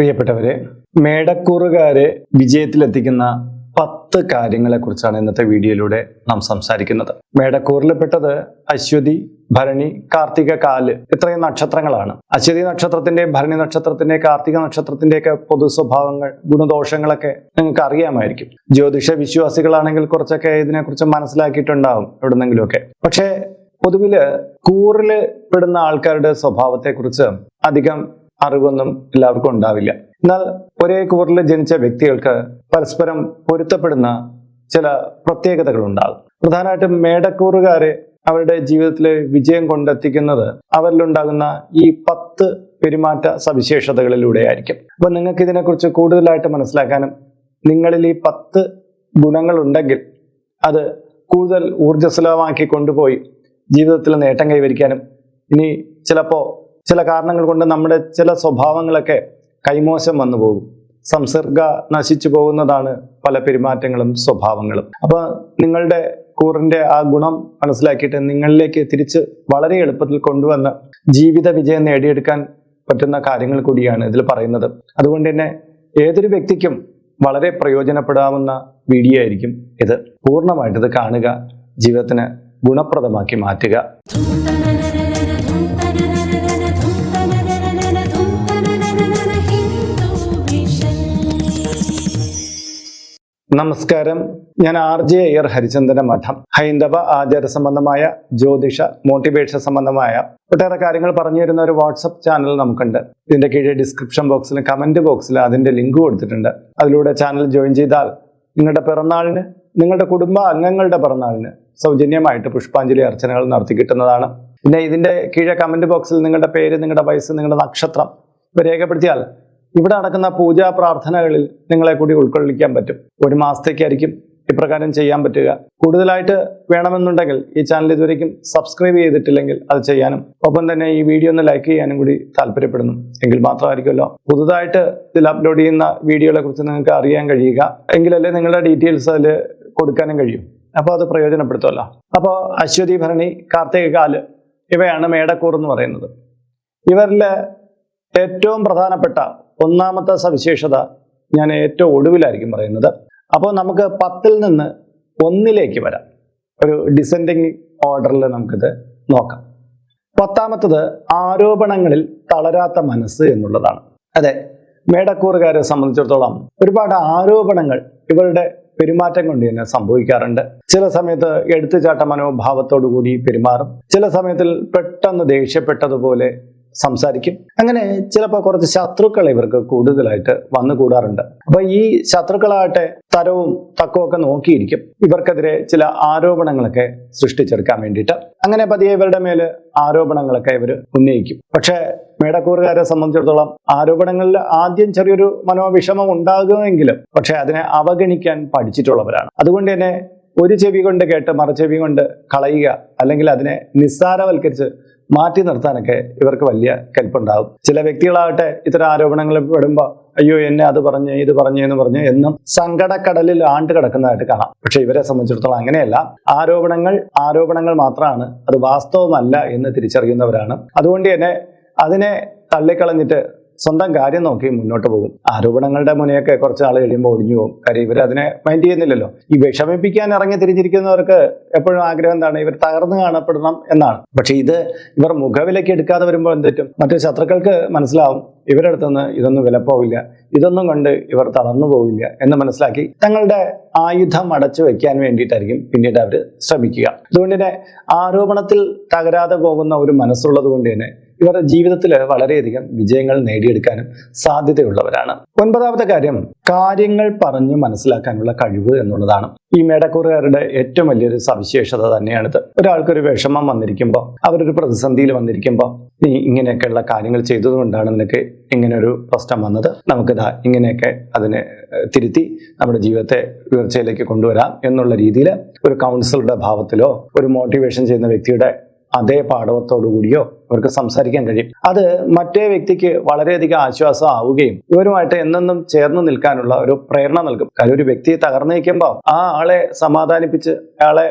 പ്രിയപ്പെട്ടവരെ മേടക്കൂറുകാരെ വിജയത്തിലെത്തിക്കുന്ന പത്ത് കാര്യങ്ങളെ കുറിച്ചാണ് ഇന്നത്തെ വീഡിയോയിലൂടെ നാം സംസാരിക്കുന്നത്. മേടക്കൂറിൽപ്പെട്ടത് അശ്വതി ഭരണി കാർത്തിക കാൽ ഇത്രയും നക്ഷത്രങ്ങളാണ്. അശ്വതി നക്ഷത്രത്തിന്റെ ഭരണി നക്ഷത്രത്തിന്റെ കാർത്തിക നക്ഷത്രത്തിന്റെ ഒക്കെ പൊതു സ്വഭാവങ്ങൾ ഗുണദോഷങ്ങളൊക്കെ നിങ്ങൾക്ക് അറിയാമായിരിക്കും. ജ്യോതിഷ വിശ്വാസികളാണെങ്കിൽ കുറച്ചൊക്കെ ഇതിനെക്കുറിച്ച് മനസ്സിലാക്കിയിട്ടുണ്ടാവും എവിടുന്നെങ്കിലുമൊക്കെ. പക്ഷേ പൊതുവിൽ കൂറിൽ പെടുന്ന ആൾക്കാരുടെ സ്വഭാവത്തെക്കുറിച്ച് അധികം അറിവൊന്നും എല്ലാവർക്കും ഉണ്ടാവില്ല. എന്നാൽ ഒരേ കൂറിൽ ജനിച്ച വ്യക്തികൾക്ക് പരസ്പരം പൊരുത്തപ്പെടുന്ന ചില പ്രത്യേകതകൾ ഉണ്ടാകും പ്രധാനമായിട്ടും മേടക്കൂറുകാരെ അവരുടെ ജീവിതത്തിലെ വിജയം കൊണ്ടെത്തിക്കുന്നത് അവരിലുണ്ടാകുന്ന ഈ പത്ത് പെരുമാറ്റ സവിശേഷതകളിലൂടെ ആയിരിക്കും അപ്പൊ നിങ്ങൾക്ക് ഇതിനെക്കുറിച്ച് കൂടുതലായിട്ട് മനസ്സിലാക്കാനും നിങ്ങളിൽ ഈ പത്ത് ഗുണങ്ങൾ ഉണ്ടെങ്കിൽ അത് കൂടുതൽ ഊർജസ്വലമാക്കി കൊണ്ടുപോയി ജീവിതത്തിൽ നേട്ടം കൈവരിക്കാനും ഇനി ചിലപ്പോൾ ചില കാരണങ്ങൾ കൊണ്ട് നമ്മുടെ ചില സ്വഭാവങ്ങളൊക്കെ കൈമോശം വന്നു പോകും. സംസർഗ നശിച്ചു പോകുന്നതാണ് പല പെരുമാറ്റങ്ങളും സ്വഭാവങ്ങളും. അപ്പൊ നിങ്ങളുടെ കൂറിന്റെ ആ ഗുണം മനസ്സിലാക്കിയിട്ട് നിങ്ങളിലേക്ക് തിരിച്ച് വളരെ എളുപ്പത്തിൽ കൊണ്ടുവന്ന് ജീവിത വിജയം നേടിയെടുക്കാൻ പറ്റുന്ന കാര്യങ്ങൾ കൂടിയാണ് ഇതിൽ പറയുന്നത്. അതുകൊണ്ട് തന്നെ ഏതൊരു വ്യക്തിക്കും വളരെ പ്രയോജനപ്പെടാവുന്ന വീഡിയോ ആയിരിക്കും ഇത്. പൂർണമായിട്ട് ഇത് കാണുക ജീവിതത്തിന് ഗുണപ്രദമാക്കി മാറ്റുക. നമസ്കാരം. ഞാൻ ആർ ജെ അയ്യർ ഹരിചന്ദന മഠം. ഹൈന്ദവ ആചാര സംബന്ധമായ ജ്യോതിഷ മോട്ടിവേഷൻ സംബന്ധമായ ഒട്ടേറെ കാര്യങ്ങൾ പറഞ്ഞു തരുന്ന ഒരു വാട്സപ്പ് ചാനൽ നമുക്കുണ്ട്. ഇതിന്റെ കീഴെ ഡിസ്ക്രിപ്ഷൻ ബോക്സിൽ കമന്റ് ബോക്സിൽ അതിന്റെ ലിങ്ക് കൊടുത്തിട്ടുണ്ട്. അതിലൂടെ ചാനൽ ജോയിൻ ചെയ്താൽ നിങ്ങളുടെ പിറന്നാളിന് നിങ്ങളുടെ കുടുംബ അംഗങ്ങളുടെ പിറന്നാളിന് സൗജന്യമായിട്ട് പുഷ്പാഞ്ജലി അർച്ചനകൾ നടത്തി കിട്ടുന്നതാണ്. പിന്നെ ഇതിന്റെ കീഴെ കമന്റ് ബോക്സിൽ നിങ്ങളുടെ പേര് നിങ്ങളുടെ വയസ്സ് നിങ്ങളുടെ നക്ഷത്രം രേഖപ്പെടുത്തിയാൽ ഇവിടെ നടക്കുന്ന പൂജാ പ്രാർത്ഥനകളിൽ നിങ്ങളെ കൂടി ഉൾക്കൊള്ളിക്കാൻ പറ്റും. ഒരു മാസത്തേക്കായിരിക്കും ഇപ്രകാരം ചെയ്യാൻ പറ്റുക. കൂടുതലായിട്ട് വേണമെന്നുണ്ടെങ്കിൽ ഈ ചാനൽ ഇതുവരെയും സബ്സ്ക്രൈബ് ചെയ്തിട്ടില്ലെങ്കിൽ അത് ചെയ്യാനും ഒപ്പം തന്നെ ഈ വീഡിയോ ഒന്ന് ലൈക്ക് ചെയ്യാനും കൂടി താല്പര്യപ്പെടുന്നു. എങ്കിൽ മാത്രമായിരിക്കുമല്ലോ. പുതുതായിട്ട് ഇതിൽ അപ്ലോഡ് ചെയ്യുന്ന വീഡിയോകളെ കുറിച്ച് നിങ്ങൾക്ക് അറിയാൻ കഴിയുക. എങ്കിലല്ലേ നിങ്ങളുടെ ഡീറ്റെയിൽസ് അതിൽ കൊടുക്കാനും കഴിയും. അപ്പോൾ അത് പ്രയോജനപ്പെടുത്തുമല്ലോ. അപ്പോൾ അശ്വതി ഭരണി കാർത്തിക കാൽ ഇവയാണ് മേടക്കൂർ എന്ന് പറയുന്നത്. ഇവരിലെ ഏറ്റവും പ്രധാനപ്പെട്ട ഒന്നാമത്തെ സവിശേഷത ഞാൻ ഏറ്റവും ഒടുവിലായിരിക്കും പറയുന്നത്. അപ്പോൾ നമുക്ക് പത്തിൽ നിന്ന് ഒന്നിലേക്ക് വരാം. ഒരു ഡിസെൻഡിങ് ഓർഡറിൽ നമുക്കിത് നോക്കാം. പത്താമത്തത് ആരോപണങ്ങളിൽ തളരാത്ത മനസ്സ് എന്നുള്ളതാണ്. അതെ മേടക്കൂറുകാരെ സംബന്ധിച്ചിടത്തോളം ഒരുപാട് ആരോപണങ്ങൾ ഇവരുടെ പെരുമാറ്റം കൊണ്ട് തന്നെ സംഭവിക്കാറുണ്ട്. ചില സമയത്ത് എടുത്തുചാട്ട മനോഭാവത്തോടു കൂടി പെരുമാറും. ചില സമയത്തിൽ പെട്ടെന്ന് ദേഷ്യപ്പെട്ടതുപോലെ സംസാരിക്കും. അങ്ങനെ ചിലപ്പോൾ കുറച്ച് ശത്രുക്കൾ ഇവർക്ക് കൂടുതലായിട്ട് വന്നു കൂടാറുണ്ട്. അപ്പൊ ഈ ശത്രുക്കളാകട്ടെ തരവും തക്കവും നോക്കിയിരിക്കും. ഇവർക്കെതിരെ ചില ആരോപണങ്ങളൊക്കെ സൃഷ്ടിച്ചെടുക്കാൻ വേണ്ടിയിട്ട്. അങ്ങനെ പതിയെ ഇവരുടെ മേൽ ആരോപണങ്ങളൊക്കെ ഇവർ ഉന്നയിക്കും. പക്ഷേ മേടക്കൂറുകാരെ സംബന്ധിച്ചിടത്തോളം ആരോപണങ്ങളിൽ ആദ്യം ചെറിയൊരു മനോവിഷമം ഉണ്ടാകുമെങ്കിലും പക്ഷെ അതിനെ അവഗണിക്കാൻ പഠിച്ചിട്ടുള്ളവരാണ്. അതുകൊണ്ട് തന്നെ ഒരു ചെവി കൊണ്ട് കേട്ട് മറുചെവി കൊണ്ട് കളയുക അല്ലെങ്കിൽ അതിനെ നിസ്സാരവൽക്കരിച്ച് മാറ്റി നിർത്താനൊക്കെ ഇവർക്ക് വലിയ കൽപ്പുണ്ടാകും ചില വ്യക്തികളാകട്ടെ ഇത്തരം ആരോപണങ്ങൾ പെടുമ്പോൾ അയ്യോ എന്നെ അത് പറഞ്ഞു ഇത് പറഞ്ഞു എന്ന് പറഞ്ഞു എന്നും സങ്കടക്കടലിൽ ആണ്ട് കിടക്കുന്നതായിട്ട് കാണാം. പക്ഷെ ഇവരെ സംബന്ധിച്ചിടത്തോളം അങ്ങനെയല്ല. ആരോപണങ്ങൾ ആരോപണങ്ങൾ മാത്രമാണ്. അത് വാസ്തവമല്ല എന്ന് തിരിച്ചറിയുന്നവരാണ്. അതുകൊണ്ട് തന്നെ അതിനെ തള്ളിക്കളഞ്ഞിട്ട് സ്വന്തം കാര്യം നോക്കി മുന്നോട്ട് പോകും. ആരോപണങ്ങളുടെ മുനയൊക്കെ കുറച്ച് ആൾ കഴിയുമ്പോൾ ഒടിഞ്ഞു പോകും. കാര്യം ഇവർ അതിനെ മൈൻഡ് ചെയ്യുന്നില്ലല്ലോ. ഈ വിഷമിപ്പിക്കാൻ ഇറങ്ങി തിരിഞ്ഞിരിക്കുന്നവർക്ക് എപ്പോഴും ആഗ്രഹം എന്താണ്? ഇവർ തകർന്നു കാണപ്പെടണം എന്നാണ്. പക്ഷെ ഇത് ഇവർ മുഖവിലയ്ക്ക് എടുക്കാതെ വരുമ്പോൾ എന്താറ്റും? മറ്റു ശത്രുക്കൾക്ക് മനസ്സിലാവും. ഇവരുടെ അടുത്തുനിന്ന് ഇതൊന്നും വിലപ്പോവില്ല. ഇതൊന്നും കൊണ്ട് ഇവർ തളർന്നു പോവില്ല എന്ന് മനസ്സിലാക്കി തങ്ങളുടെ ആയുധം അടച്ചു വെക്കാൻ വേണ്ടിയിട്ടായിരിക്കും പിന്നീട് അവർ ശ്രമിക്കുക. അതുകൊണ്ട് തന്നെ ആരോപണത്തിൽ തകരാതെ പോകുന്ന ഒരു മനസ്സുള്ളത് കൊണ്ട് തന്നെ ഇവരുടെ ജീവിതത്തിൽ വളരെയധികം വിജയങ്ങൾ നേടിയെടുക്കാനും സാധ്യതയുള്ളവരാണ്. ഒൻപതാമത്തെ കാര്യം കാര്യങ്ങൾ പറഞ്ഞു മനസ്സിലാക്കാനുള്ള കഴിവ് എന്നുള്ളതാണ്. ഈ മേടക്കൂറുകാരുടെ ഏറ്റവും വലിയൊരു സവിശേഷത തന്നെയാണിത്. ഒരാൾക്കൊരു വിഷമം വന്നിരിക്കുമ്പോൾ അവരൊരു പ്രതിസന്ധിയിൽ വന്നിരിക്കുമ്പോൾ നീ ഇങ്ങനെയൊക്കെയുള്ള കാര്യങ്ങൾ ചെയ്തതുകൊണ്ടാണ് നിനക്ക് ഇങ്ങനെ ഒരു പ്രശ്നം വന്നത്? നമുക്കിതാ ഇങ്ങനെയൊക്കെ അതിനെ തിരുത്തി നമ്മുടെ ജീവിതത്തെ ഉയർച്ചയിലേക്ക് കൊണ്ടുവരാം എന്നുള്ള രീതിയിൽ ഒരു കൗൺസിലറുടെ ഭാവത്തിലോ ഒരു മോട്ടിവേഷൻ ചെയ്യുന്ന വ്യക്തിയുടെ അതേ പാഠവത്തോടു കൂടിയോ അവർക്ക് സംസാരിക്കാൻ കഴിയും. അത് മറ്റേ വ്യക്തിക്ക് വളരെയധികം ആശ്വാസം ആവുകയും ഇവരുമായിട്ട് എന്നെന്നും ചേർന്ന് നിൽക്കാനുള്ള ഒരു പ്രേരണ നൽകും. കാര്യം ഒരു വ്യക്തിയെ തകർന്നു നിൽക്കുമ്പോൾ ആ ആളെ സമാധാനിപ്പിച്ച് അയാളെ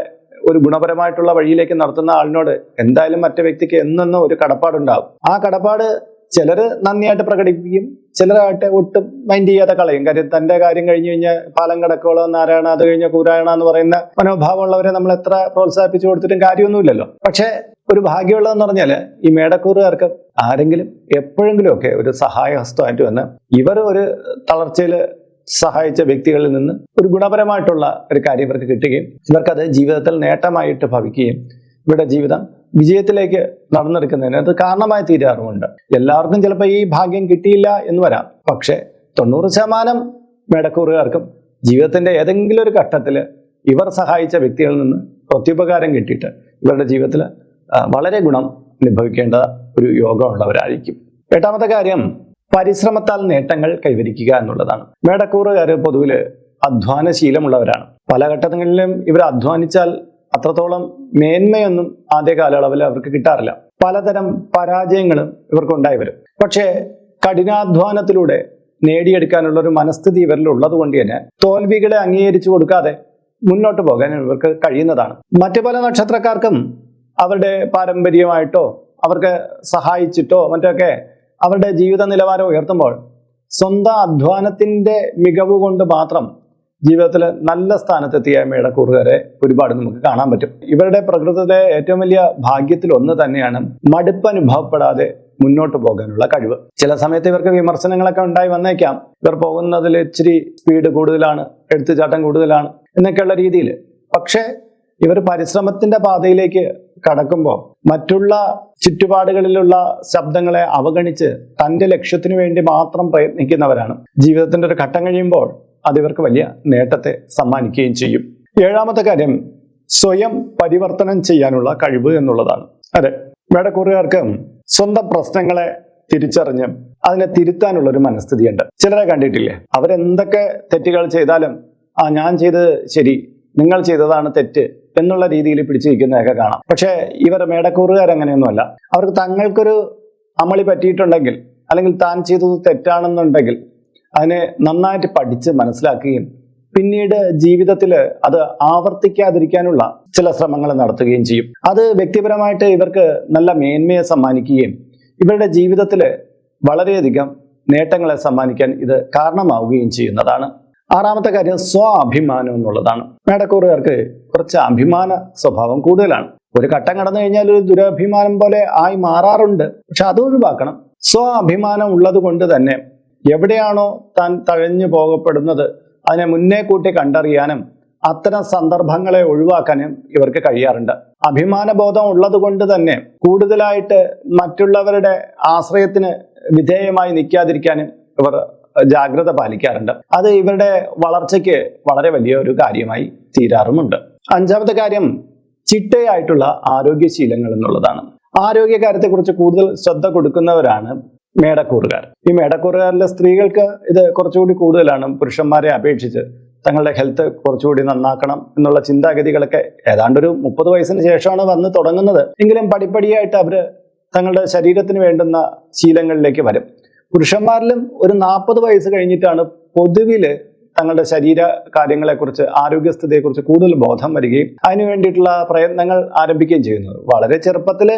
ഒരു ഗുണപരമായിട്ടുള്ള വഴിയിലേക്ക് നടത്തുന്ന ആളിനോട് എന്തായാലും മറ്റേ വ്യക്തിക്ക് എന്നെന്നും ഒരു കടപ്പാടുണ്ടാവും. ആ കടപ്പാട് ചിലര് നന്ദിയായിട്ട് പ്രകടിപ്പിക്കും ചിലരായിട്ട് ഒട്ടും മൈൻഡ് ചെയ്യാതെ കളയും. കാര്യം തന്റെ കാര്യം കഴിഞ്ഞു കഴിഞ്ഞാൽ പാലം കടക്കോളം നാരായണ അത് കഴിഞ്ഞ കൂരായണ എന്ന് പറയുന്ന മനോഭാവമുള്ളവരെ നമ്മൾ എത്ര പ്രോത്സാഹിപ്പിച്ചു കൊടുത്തിട്ടും കാര്യമൊന്നുമില്ലല്ലോ. പക്ഷേ ഒരു ഭാഗ്യമുള്ളതെന്ന് പറഞ്ഞാൽ ഈ മേടക്കൂറുകാർക്ക് ആരെങ്കിലും എപ്പോഴെങ്കിലും ഒക്കെ ഒരു സഹായഹസ്തമായിട്ട് വന്ന് ഇവർ ഒരു തളർച്ചയിൽ സഹായിച്ച വ്യക്തികളിൽ നിന്ന് ഒരു ഗുണപരമായിട്ടുള്ള ഒരു കാര്യം ഇവർക്ക് കിട്ടുകയും ഇവർക്കത് ജീവിതത്തിൽ നേട്ടമായിട്ട് ഭവിക്കുകയും ഇവരുടെ ജീവിതം വിജയത്തിലേക്ക് നടന്നെടുക്കുന്നതിന് അത് കാരണമായി തീരാറുമുണ്ട്. എല്ലാവർക്കും ചിലപ്പോൾ ഈ ഭാഗ്യം കിട്ടിയില്ല എന്ന് വരാം. പക്ഷെ തൊണ്ണൂറ് ശതമാനം മേടക്കൂറുകാർക്കും ജീവിതത്തിന്റെ ഏതെങ്കിലും ഒരു ഘട്ടത്തിൽ ഇവർ സഹായിച്ച വ്യക്തികളിൽ നിന്ന് പ്രത്യുപകാരം കിട്ടിയിട്ട് ഇവരുടെ ജീവിതത്തിൽ വളരെ ഗുണം അനുഭവിക്കേണ്ട ഒരു യോഗമുള്ളവരായിരിക്കും. എട്ടാമത്തെ കാര്യം പരിശ്രമത്താൽ നേട്ടങ്ങൾ കൈവരിക്കുക എന്നുള്ളതാണ്. മേടക്കൂറുകാർ പൊതുവിൽ അധ്വാനശീലമുള്ളവരാണ്. പല ഘട്ടങ്ങളിലും ഇവർ അധ്വാനിച്ചാൽ അത്രത്തോളം മേന്മയൊന്നും ആദ്യ കാലയളവിൽ അവർക്ക് കിട്ടാറില്ല. പലതരം പരാജയങ്ങളും ഇവർക്ക് ഉണ്ടായി വരും. പക്ഷേ കഠിനാധ്വാനത്തിലൂടെ നേടിയെടുക്കാനുള്ള ഒരു മനസ്ഥിതി ഇവരിൽ ഉള്ളത് കൊണ്ട് തന്നെ തോൽവികളെ അംഗീകരിച്ചു കൊടുക്കാതെ മുന്നോട്ട് പോകാൻ ഇവർക്ക് കഴിയുന്നതാണ്. മറ്റു പല നക്ഷത്രക്കാർക്കും അവരുടെ പാരമ്പര്യമായിട്ടോ അവർക്ക് സഹായിച്ചിട്ടോ മറ്റൊക്കെ അവരുടെ ജീവിത നിലവാരം ഉയർത്തുമ്പോൾ സ്വന്തം അധ്വാനത്തിന്റെ മികവ് കൊണ്ട് മാത്രം ജീവിതത്തിൽ നല്ല സ്ഥാനത്തെത്തിയ മേടക്കൂറുകാരെ ഒരുപാട് നമുക്ക് കാണാൻ പറ്റും. ഇവരുടെ പ്രകൃതത്തെ ഏറ്റവും വലിയ ഭാഗ്യത്തിൽ ഒന്ന് തന്നെയാണ് മടുപ്പ് അനുഭവപ്പെടാതെ മുന്നോട്ട് പോകാനുള്ള കഴിവ്. ചില സമയത്ത് ഇവർക്ക് വിമർശനങ്ങളൊക്കെ ഉണ്ടായി വന്നേക്കാം. ഇവർ പോകുന്നതിൽ ഇച്ചിരി സ്പീഡ് കൂടുതലാണ് എടുത്തുചാട്ടം കൂടുതലാണ് എന്നൊക്കെയുള്ള രീതിയിൽ പക്ഷേ ഇവർ പരിശ്രമത്തിന്റെ പാതയിലേക്ക് കടക്കുമ്പോൾ മറ്റുള്ള ചുറ്റുപാടുകളിലുള്ള ശബ്ദങ്ങളെ അവഗണിച്ച് തന്റെ ലക്ഷ്യത്തിനു വേണ്ടി മാത്രം പ്രയത്നിക്കുന്നവരാണ്. ജീവിതത്തിന്റെ ഒരു ഘട്ടം കഴിയുമ്പോൾ അത് ഇവർക്ക് വലിയ നേട്ടത്തെ സമ്മാനിക്കുകയും ചെയ്യും. ഏഴാമത്തെ കാര്യം സ്വയം പരിവർത്തനം ചെയ്യാനുള്ള കഴിവ് എന്നുള്ളതാണ്. അതെ വേടക്കൂറുകാർക്ക് സ്വന്തം പ്രശ്നങ്ങളെ തിരിച്ചറിഞ്ഞ് അതിനെ തിരുത്താനുള്ള ഒരു മനസ്ഥിതിയുണ്ട്. ചിലരെ കണ്ടിട്ടില്ലേ? അവരെന്തൊക്കെ തെറ്റുകൾ ചെയ്താലും ആ ഞാൻ ചെയ്തത് ശരി നിങ്ങൾ ചെയ്തതാണ് തെറ്റ് എന്നുള്ള രീതിയിൽ പിടിച്ചിരിക്കുന്നതൊക്കെ കാണാം. പക്ഷേ ഇവർ മേടക്കൂറുകാർ അങ്ങനെയൊന്നുമല്ല. അവർക്ക് തങ്ങൾക്കൊരു അമളി പറ്റിയിട്ടുണ്ടെങ്കിൽ അല്ലെങ്കിൽ താൻ ചെയ്തത് തെറ്റാണെന്നുണ്ടെങ്കിൽ അതിനെ നന്നായിട്ട് പഠിച്ച് മനസ്സിലാക്കുകയും പിന്നീട് ജീവിതത്തിൽ അത് ആവർത്തിക്കാതിരിക്കാനുള്ള ചില ശ്രമങ്ങൾ നടത്തുകയും ചെയ്യും. അത് വ്യക്തിപരമായിട്ട് ഇവർക്ക് നല്ല മേന്മയെ സമ്മാനിക്കുകയും ഇവരുടെ ജീവിതത്തിൽ വളരെയധികം നേട്ടങ്ങളെ സമ്മാനിക്കാൻ ഇത് കാരണമാവുകയും ചെയ്യുന്നതാണ്. ആറാമത്തെ കാര്യം സ്വാഭിമാനം എന്നുള്ളതാണ്. മേടക്കൂറുകാർക്ക് കുറച്ച് അഭിമാന സ്വഭാവം കൂടുതലാണ്. ഒരു ഘട്ടം കടന്നു കഴിഞ്ഞാൽ ഒരു ദുരഭിമാനം പോലെ ആയി മാറാറുണ്ട്. പക്ഷെ അത് ഒഴിവാക്കണം. സ്വാഭിമാനം ഉള്ളത് കൊണ്ട് തന്നെ എവിടെയാണോ താൻ തഴഞ്ഞു പോകപ്പെടുന്നത് അതിനെ മുന്നേ കൂട്ടി കണ്ടറിയാനും അത്തരം സന്ദർഭങ്ങളെ ഒഴിവാക്കാനും ഇവർക്ക് കഴിയാറുണ്ട്. അഭിമാനബോധം ഉള്ളത് കൊണ്ട് തന്നെ കൂടുതലായിട്ട് മറ്റുള്ളവരുടെ ആശ്രയത്തിന് വിധേയമായി നിൽക്കാതിരിക്കാനും ഇവർ ജാഗ്രത പാലിക്കാറുണ്ട്. അത് ഇവരുടെ വളർച്ചയ്ക്ക് വളരെ വലിയ ഒരു കാര്യമായി തീരാറുമുണ്ട്. അഞ്ചാമത്തെ കാര്യം ചിട്ടയായിട്ടുള്ള ആരോഗ്യശീലങ്ങൾ എന്നുള്ളതാണ്. ആരോഗ്യകാര്യത്തെക്കുറിച്ച് കൂടുതൽ ശ്രദ്ധ കൊടുക്കുന്നവരാണ് മേടക്കൂറുകാർ. ഈ മേടക്കൂറുകാരിലെ സ്ത്രീകൾക്ക് ഇത് കുറച്ചുകൂടി കൂടുതലാണ്. പുരുഷന്മാരെ അപേക്ഷിച്ച് തങ്ങളുടെ ഹെൽത്ത് കുറച്ചുകൂടി നന്നാക്കണം എന്നുള്ള ചിന്താഗതികളൊക്കെ ഏതാണ്ട് ഒരു മുപ്പത് വയസ്സിന് ശേഷമാണ് വന്ന് തുടങ്ങുന്നത്. എങ്കിലും പടിപ്പടിയായിട്ട് അവർ തങ്ങളുടെ ശരീരത്തിന് വേണ്ടുന്ന ശീലങ്ങളിലേക്ക് വരും. പുരുഷന്മാരിലും ഒരു നാൽപ്പത് വയസ്സ് കഴിഞ്ഞിട്ടാണ് പൊതുവിൽ തങ്ങളുടെ ശരീര കാര്യങ്ങളെക്കുറിച്ച് ആരോഗ്യസ്ഥിതിയെക്കുറിച്ച് കൂടുതൽ ബോധം വരികയും അതിനു വേണ്ടിയിട്ടുള്ള പ്രയത്നങ്ങൾ ആരംഭിക്കുകയും ചെയ്യുന്നത്. വളരെ ചെറുപ്പത്തിൽ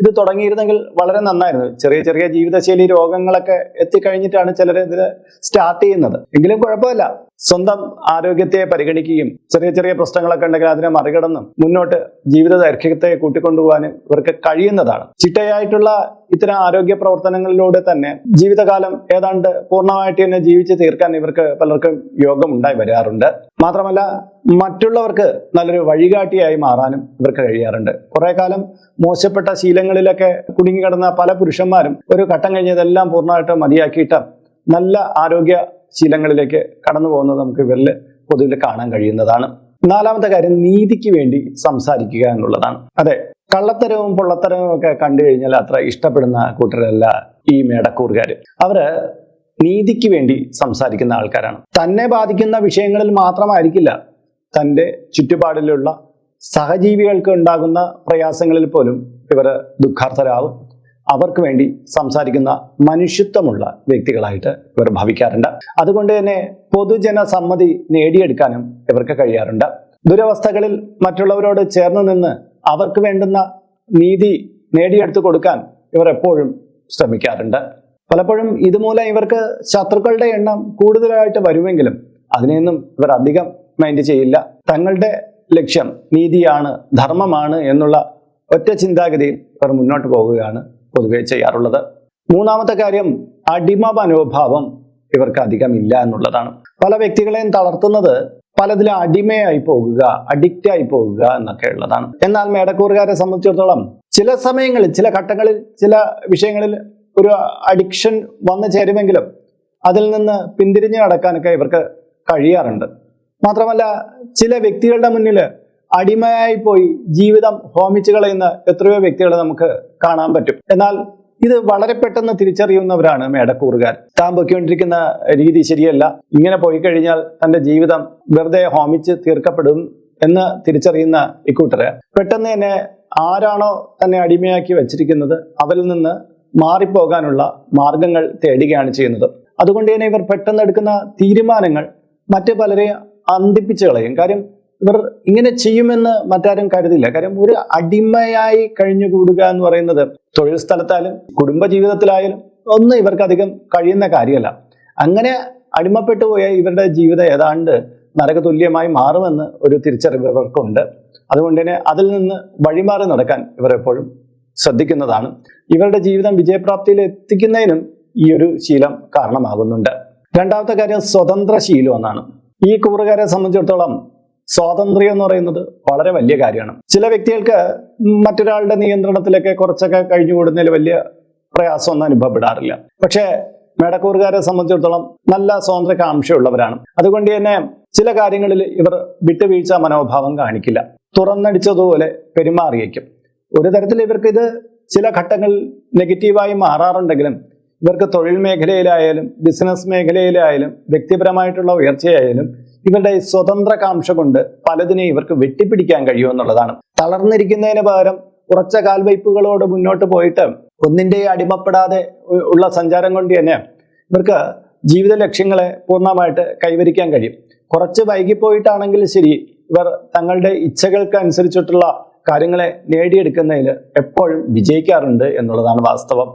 ഇത് തുടങ്ങിയിരുന്നെങ്കിൽ വളരെ നന്നായിരുന്നു. ചെറിയ ചെറിയ ജീവിതശൈലി രോഗങ്ങളൊക്കെ എത്തിക്കഴിഞ്ഞിട്ടാണ് ചിലർ ഇതിൽ സ്റ്റാർട്ട് ചെയ്യുന്നത്. എങ്കിലും കുഴപ്പമില്ല. സ്വന്തം ആരോഗ്യത്തെ പരിഗണിക്കുകയും ചെറിയ ചെറിയ പ്രശ്നങ്ങളൊക്കെ ഉണ്ടെങ്കിൽ അതിനെ മറികടന്നും മുന്നോട്ട് ജീവിത ദൈർഘ്യത്തെ കൂട്ടിക്കൊണ്ടുപോകാനും ഇവർക്ക് കഴിയുന്നതാണ്. ചിട്ടയായിട്ടുള്ള ഇത്തരം ആരോഗ്യ പ്രവർത്തനങ്ങളിലൂടെ തന്നെ ജീവിതകാലം ഏതാണ്ട് പൂർണമായിട്ട് തന്നെ ജീവിച്ച് തീർക്കാൻ ഇവർക്ക് പലർക്കും യോഗം ഉണ്ടായി വരാറുണ്ട്. മാത്രമല്ല മറ്റുള്ളവർക്ക് നല്ലൊരു വഴികാട്ടിയായി മാറാനും ഇവർക്ക് കഴിയാറുണ്ട്. കുറെ കാലം മോശപ്പെട്ട ശീലങ്ങളിലൊക്കെ കുടുങ്ങിക്കിടന്ന പല പുരുഷന്മാരും ഒരു ഘട്ടം കഴിഞ്ഞതെല്ലാം പൂർണമായിട്ട് മതിയാക്കിയിട്ട് നല്ല ആരോഗ്യ ശീലങ്ങളിലേക്ക് കടന്നു പോകുന്നത് നമുക്ക് ഇവരിൽ പൊതുവിൽ കാണാൻ കഴിയുന്നതാണ്. നാലാമത്തെ കാര്യം നീതിക്ക് വേണ്ടി സംസാരിക്കുക എന്നുള്ളതാണ്. അതെ കള്ളത്തരവും പൊള്ളത്തരവും ഒക്കെ കണ്ടു കഴിഞ്ഞാൽ അത്ര ഇഷ്ടപ്പെടുന്ന കൂട്ടരല്ല ഈ മേടക്കൂറുകാർ. അവർ നീതിക്ക് വേണ്ടി സംസാരിക്കുന്ന ആൾക്കാരാണ്. തന്നെ ബാധിക്കുന്ന വിഷയങ്ങളിൽ മാത്രമായിരിക്കില്ല തന്റെ ചുറ്റുപാടിലുള്ള സഹജീവികൾക്ക് ഉണ്ടാകുന്ന പ്രയാസങ്ങളിൽ പോലും ഇവർ ദുഃഖാർത്ഥരാകും അവർക്ക് വേണ്ടി സംസാരിക്കുന്ന മനുഷ്യത്വമുള്ള വ്യക്തികളായിട്ട് ഇവർ ഭവിക്കാറുണ്ട്. അതുകൊണ്ട് തന്നെ പൊതുജന സമ്മതി നേടിയെടുക്കാനും ഇവർക്ക് കഴിയാറുണ്ട്. ദുരവസ്ഥകളിൽ മറ്റുള്ളവരോട് ചേർന്ന് നിന്ന് അവർക്ക് വേണ്ടുന്ന നീതി നേടിയെടുത്തു കൊടുക്കാൻ ഇവർ എപ്പോഴും ശ്രമിക്കാറുണ്ട്. പലപ്പോഴും ഇതുമൂലം ഇവർക്ക് ശത്രുക്കളുടെ എണ്ണം കൂടുതലായിട്ട് വരുമെങ്കിലും അതിനെയൊന്നും ഇവർ അധികം മൈൻഡ് ചെയ്യില്ല. തങ്ങളുടെ ലക്ഷ്യം നീതിയാണ് ധർമ്മമാണ് എന്നുള്ള ഒറ്റ ചിന്താഗതിയിൽ ഇവർ മുന്നോട്ട് പോവുകയാണ് പൊതുവെ ചെയ്യാറുള്ളത്. മൂന്നാമത്തെ കാര്യം അടിമ മനോഭാവം ഇവർക്ക് അധികമില്ല എന്നുള്ളതാണ്. പല വ്യക്തികളെയും തളർത്തുന്നത് പലതിലും അടിമയായി പോകുക അഡിക്റ്റ് ആയി പോകുക എന്നൊക്കെ ഉള്ളതാണ്. എന്നാൽ മേടക്കൂറുകാരെ സംബന്ധിച്ചിടത്തോളം ചില സമയങ്ങളിൽ ചില ഘട്ടങ്ങളിൽ ചില വിഷയങ്ങളിൽ ഒരു അഡിക്ഷൻ വന്നു ചേരുമെങ്കിലും അതിൽ നിന്ന് പിന്തിരിഞ്ഞു നടക്കാനൊക്കെ ഇവർക്ക് കഴിയാറുണ്ട്. മാത്രമല്ല ചില വ്യക്തികളുടെ മുന്നിൽ അടിമയായി പോയി ജീവിതം ഹോമിച്ചു കളയുന്ന എത്രയോ വ്യക്തികളെ നമുക്ക് കാണാൻ പറ്റും. എന്നാൽ ഇത് വളരെ പെട്ടെന്ന് തിരിച്ചറിയുന്നവരാണ് മേടക്കൂറുകാർ. താൻ പൊയ്ക്കൊണ്ടിരിക്കുന്ന രീതി ശരിയല്ല. ഇങ്ങനെ പോയി കഴിഞ്ഞാൽ തന്റെ ജീവിതം വെറുതെ ഹോമിച്ച് തീർക്കപ്പെടും എന്ന് തിരിച്ചറിയുന്ന ഇക്കൂട്ടര്. പെട്ടെന്ന് തന്നെ ആരാണോ തന്നെ അടിമയാക്കി വച്ചിരിക്കുന്നത് അവരിൽ നിന്ന് മാറിപ്പോകാനുള്ള മാർഗങ്ങൾ തേടുകയാണ് ചെയ്യുന്നത്. അതുകൊണ്ട് തന്നെ ഇവർ പെട്ടെന്ന് എടുക്കുന്ന തീരുമാനങ്ങൾ മറ്റു പലരെയും അന്തിപ്പിച്ചു കളയും. കാര്യം ഇവർ ഇങ്ങനെ ചെയ്യുമെന്ന് മറ്റാരും കരുതില്ല. കാര്യം ഒരു അടിമയായി കഴിഞ്ഞുകൂടുക എന്ന് പറയുന്നത് തൊഴിൽ സ്ഥലത്തായാലും കുടുംബ ജീവിതത്തിലായാലും ഒന്നും ഇവർക്ക് അധികം കഴിയുന്ന കാര്യമല്ല. അങ്ങനെ അടിമപ്പെട്ടു പോയ ഇവരുടെ ജീവിതം ഏതാണ്ട് നരകതുല്യമായി മാറുമെന്ന് ഒരു തിരിച്ചറിവ് ഇവർക്കുണ്ട്. അതുകൊണ്ട് തന്നെ അതിൽ നിന്ന് വഴിമാറി നടക്കാൻ ഇവർ എപ്പോഴും ശ്രദ്ധിക്കുന്നതാണ്. ഇവരുടെ ജീവിതം വിജയപ്രാപ്തിയിൽ എത്തിക്കുന്നതിനും ഈ ഒരു ശീലം കാരണമാകുന്നുണ്ട്. രണ്ടാമത്തെ കാര്യം സ്വതന്ത്ര ശീലം എന്നാണ്. ഈ കൂറുകാരെ സംബന്ധിച്ചിടത്തോളം സ്വാതന്ത്ര്യം എന്ന് പറയുന്നത് വളരെ വലിയ കാര്യമാണ്. ചില വ്യക്തികൾക്ക് മറ്റൊരാളുടെ നിയന്ത്രണത്തിലൊക്കെ കുറച്ചൊക്കെ കഴിഞ്ഞു കൂടുന്നതിൽ വലിയ പ്രയാസമൊന്നും അനുഭവപ്പെടാറില്ല. പക്ഷേ മേടക്കൂറുകാരെ സംബന്ധിച്ചിടത്തോളം നല്ല സ്വാതന്ത്ര്യ കാംക്ഷയുള്ളവരാണ് അതുകൊണ്ട് തന്നെ ചില കാര്യങ്ങളിൽ ഇവർ വിട്ടുവീഴ്ച മനോഭാവം കാണിക്കില്ല. തുറന്നടിച്ചതുപോലെ പെരുമാറിയേക്കും. ഒരു തരത്തിൽ ഇവർക്ക് ഇത് ചില ഘട്ടങ്ങളിൽ നെഗറ്റീവായി മാറാറുണ്ടെങ്കിലും ഇവർക്ക് തൊഴിൽ മേഖലയിലായാലും ബിസിനസ് മേഖലയിലായാലും വ്യക്തിപരമായിട്ടുള്ള ഉയർച്ചയായാലും ഇവരുടെ സ്വതന്ത്ര കാംക്ഷ കൊണ്ട് പലതിനെയും ഇവർക്ക് വെട്ടിപ്പിടിക്കാൻ കഴിയുമെന്നുള്ളതാണ് തളർന്നിരിക്കുന്നതിന് പകരം കുറച്ച കാൽവയ്പ്പുകളോട് മുന്നോട്ട് പോയിട്ട് ഒന്നിന്റെയും അടിമപ്പെടാതെ ഉള്ള സഞ്ചാരം കൊണ്ട് തന്നെ ഇവർക്ക് ജീവിത ലക്ഷ്യങ്ങളെ പൂർണമായിട്ട് കൈവരിക്കാൻ കഴിയും. കുറച്ച് വൈകിപ്പോയിട്ടാണെങ്കിൽ ശരി ഇവർ തങ്ങളുടെ ഇച്ഛകൾക്ക് അനുസരിച്ചിട്ടുള്ള കാര്യങ്ങളെ നേടിയെടുക്കുന്നതിൽ എപ്പോഴും വിജയിക്കാറുണ്ട് എന്നുള്ളതാണ് വാസ്തവം.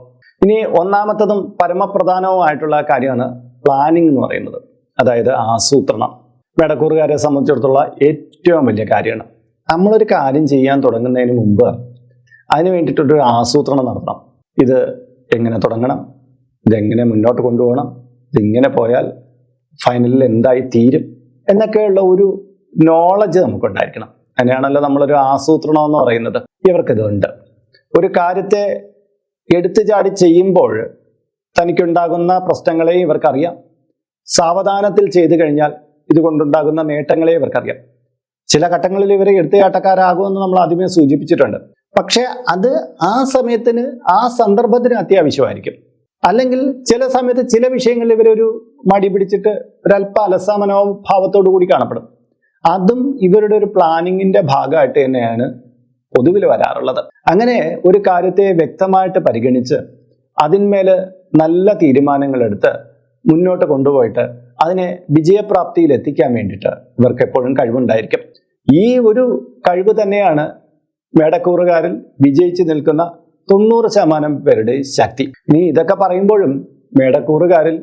ഇനി ഒന്നാമത്തതും പരമപ്രധാനവുമായിട്ടുള്ള കാര്യമാണ് പ്ലാനിങ് എന്ന് പറയുന്നത്. അതായത് ആസൂത്രണം. മേടക്കൂറുകാരെ സംബന്ധിച്ചിടത്തോളം ഏറ്റവും വലിയ കാര്യമാണ്. നമ്മളൊരു കാര്യം ചെയ്യാൻ തുടങ്ങുന്നതിന് മുമ്പ് അതിന് വേണ്ടിയിട്ടൊരു ആസൂത്രണം നടത്തണം. ഇത് എങ്ങനെ തുടങ്ങണം? ഇതെങ്ങനെ മുന്നോട്ട് കൊണ്ടുപോകണം? ഇതിങ്ങനെ പോയാൽ ഫൈനലിൽ എന്തായി തീരും? എന്നൊക്കെയുള്ള ഒരു നോളജ് നമുക്കുണ്ടായിരിക്കണം. അതിനാണല്ലോ നമ്മളൊരു ആസൂത്രണം എന്ന് പറയുന്നത്. ഇവർക്കിതുണ്ട്. ഒരു കാര്യത്തെ എടുത്തു ചാടി ചെയ്യുമ്പോൾ തനിക്കുണ്ടാകുന്ന പ്രശ്നങ്ങളെ ഇവർക്കറിയാം. സാവധാനത്തിൽ ചെയ്തു കഴിഞ്ഞാൽ ഇതുകൊണ്ടുണ്ടാകുന്ന നേട്ടങ്ങളെ ഇവർക്കറിയാം. ചില ഘട്ടങ്ങളിൽ ഇവർ എടുത്തുചാട്ടക്കാരാകുമെന്ന് നമ്മൾ ആദ്യമേ സൂചിപ്പിച്ചിട്ടുണ്ട്. പക്ഷെ അത് ആ സമയത്തിന് ആ സന്ദർഭത്തിന് അത്യാവശ്യമായിരിക്കും. അല്ലെങ്കിൽ ചില സമയത്ത് ചില വിഷയങ്ങളിൽ ഇവരൊരു മടി പിടിച്ചിട്ട് ഒരല്പ അലസ മനോഭാവത്തോടു കൂടി കാണപ്പെടും. അതും ഇവരുടെ ഒരു പ്ലാനിങ്ങിന്റെ ഭാഗമായിട്ട് തന്നെയാണ് പൊതുവിൽ വരാറുള്ളത്. അങ്ങനെ ഒരു കാര്യത്തെ വ്യക്തമായിട്ട് പരിഗണിച്ച് അതിന്മേൽ നല്ല തീരുമാനങ്ങൾ എടുത്ത് മുന്നോട്ട് കൊണ്ടുപോയിട്ട് അതിനെ വിജയപ്രാപ്തിയിൽ എത്തിക്കാൻ വേണ്ടിയിട്ട് ഇവർക്ക് എപ്പോഴും കഴിവുണ്ടായിരിക്കും. ഈ ഒരു കഴിവ് തന്നെയാണ് മേടക്കൂറുകാരിൽ വിജയിച്ചു നിൽക്കുന്ന തൊണ്ണൂറ് ശതമാനം പേരുടെ ശക്തി. ഇനി ഇതൊക്കെ പറയുമ്പോഴും മേടക്കൂറുകാരിൽ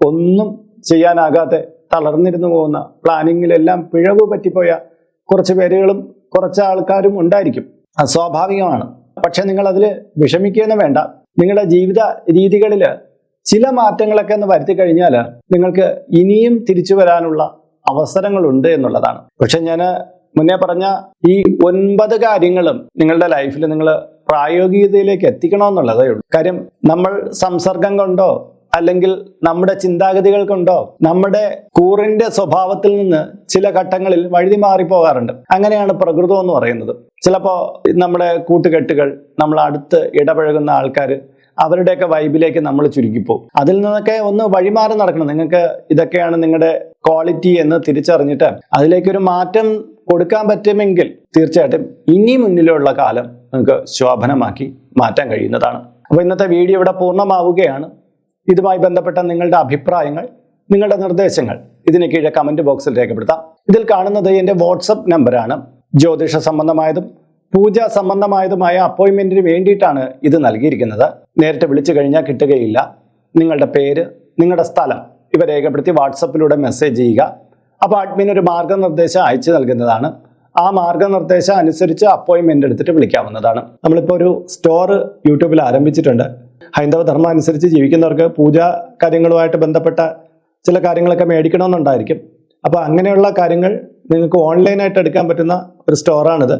ഒന്നും ചെയ്യാനാകാതെ തളർന്നിരുന്നു പോകുന്ന പ്ലാനിങ്ങിലെല്ലാം പിഴവ് പറ്റിപ്പോയ കുറച്ച് പേരുകളും കുറച്ച് ആൾക്കാരും ഉണ്ടായിരിക്കും. സ്വാഭാവികമാണ്. പക്ഷെ നിങ്ങൾ അതിൽ വിഷമിക്കുകയെന്ന് വേണ്ട. നിങ്ങളുടെ ജീവിത രീതികളിൽ ചില മാറ്റങ്ങളൊക്കെ ഒന്ന് വരുത്തി കഴിഞ്ഞാൽ നിങ്ങൾക്ക് ഇനിയും തിരിച്ചു വരാനുള്ള അവസരങ്ങളുണ്ട് എന്നുള്ളതാണ്. പക്ഷെ ഞാൻ മുന്നേ പറഞ്ഞ ഈ ഒൻപത് കാര്യങ്ങളും നിങ്ങളുടെ ലൈഫിൽ നിങ്ങൾ പ്രായോഗികതയിലേക്ക് എത്തിക്കണമെന്നുള്ളതേ ഉള്ളൂ. കാര്യം നമ്മൾ സംസർഗം കൊണ്ടോ അല്ലെങ്കിൽ നമ്മുടെ ചിന്താഗതികൾ കൊണ്ടോ നമ്മുടെ കൂറിന്റെ സ്വഭാവത്തിൽ നിന്ന് ചില ഘട്ടങ്ങളിൽ വഴുതി മാറി പോകാറുണ്ട് അങ്ങനെയാണ് പ്രകൃതം എന്ന് പറയുന്നത്. ചിലപ്പോ നമ്മുടെ കൂട്ടുകെട്ടുകൾ നമ്മൾ അടുത്ത് ഇടപഴകുന്ന ആൾക്കാർ അവരുടെയൊക്കെ വൈബിലേക്ക് നമ്മൾ ചുരുക്കിപ്പോകും അതിൽ നിന്നൊക്കെ ഒന്ന് വഴിമാറി നടക്കണം. നിങ്ങൾക്ക് ഇതൊക്കെയാണ് നിങ്ങളുടെ ക്വാളിറ്റി എന്ന് തിരിച്ചറിഞ്ഞിട്ട് അതിലേക്കൊരു മാറ്റം കൊടുക്കാൻ പറ്റുമെങ്കിൽ തീർച്ചയായിട്ടും ഇനി മുന്നിലുള്ള കാലം നിങ്ങൾക്ക് ശോഭനമാക്കി മാറ്റാൻ കഴിയുന്നതാണ്. അപ്പോൾ ഇന്നത്തെ വീഡിയോ ഇവിടെ പൂർണമാവുകയാണ്. ഇതുമായി ബന്ധപ്പെട്ട നിങ്ങളുടെ അഭിപ്രായങ്ങൾ നിങ്ങളുടെ നിർദ്ദേശങ്ങൾ ഇതിന് കീഴെ കമന്റ് ബോക്സിൽ രേഖപ്പെടുത്താം. ഇതിൽ കാണുന്നത് എന്റെ വാട്സപ്പ് നമ്പറാണ് ജ്യോതിഷ സംബന്ധമായതും പൂജ സംബന്ധമായതുമായ അപ്പോയിൻമെന്റിന് വേണ്ടിയിട്ടാണ് ഇത് നൽകിയിരിക്കുന്നത്. നേരിട്ട് വിളിച്ചു കഴിഞ്ഞാൽ കിട്ടുകയില്ല. നിങ്ങളുടെ പേര് നിങ്ങളുടെ സ്ഥലം ഇവ രേഖപ്പെടുത്തി വാട്സപ്പിലൂടെ മെസ്സേജ് ചെയ്യുക. അപ്പോൾ അഡ്മിൻ ഒരു മാർഗനിർദ്ദേശം അയച്ചു നൽകുന്നതാണ്. ആ മാർഗനിർദ്ദേശം അനുസരിച്ച് അപ്പോയിൻമെന്റ് എടുത്തിട്ട് വിളിക്കാവുന്നതാണ്. നമ്മളിപ്പോൾ ഒരു സ്റ്റോർ യൂട്യൂബിൽ ആരംഭിച്ചിട്ടുണ്ട്. ഹൈന്ദവ ധർമ്മം അനുസരിച്ച് ജീവിക്കുന്നവർക്ക് പൂജാ കാര്യങ്ങളുമായിട്ട് ബന്ധപ്പെട്ട ചില കാര്യങ്ങളൊക്കെ മേടിക്കണമെന്നുണ്ടായിരിക്കും. അപ്പോൾ അങ്ങനെയുള്ള കാര്യങ്ങൾ നിങ്ങൾക്ക് ഓൺലൈനായിട്ട് എടുക്കാൻ പറ്റുന്ന ഒരു സ്റ്റോറാണിത്.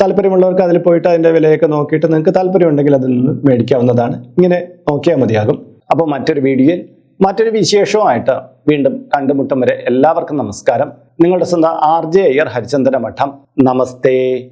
താല്പര്യമുള്ളവർക്ക് അതിൽ പോയിട്ട് അതിന്റെ വിലയൊക്കെ നോക്കിയിട്ട് നിങ്ങൾക്ക് താല്പര്യമുണ്ടെങ്കിൽ അതിൽ നിന്ന് മേടിക്കാവുന്നതാണ്. ഇങ്ങനെ നോക്കിയാൽ മതിയാകും. അപ്പോൾ മറ്റൊരു വീഡിയോയിൽ മറ്റൊരു വിശേഷവുമായിട്ട് വീണ്ടും കണ്ടുമുട്ടും വരെ എല്ലാവർക്കും നമസ്കാരം. നിങ്ങളുടെ സ്വന്തം ആർ ജെ അയ്യർ ഹരിചന്ദന മഠം. നമസ്തേ.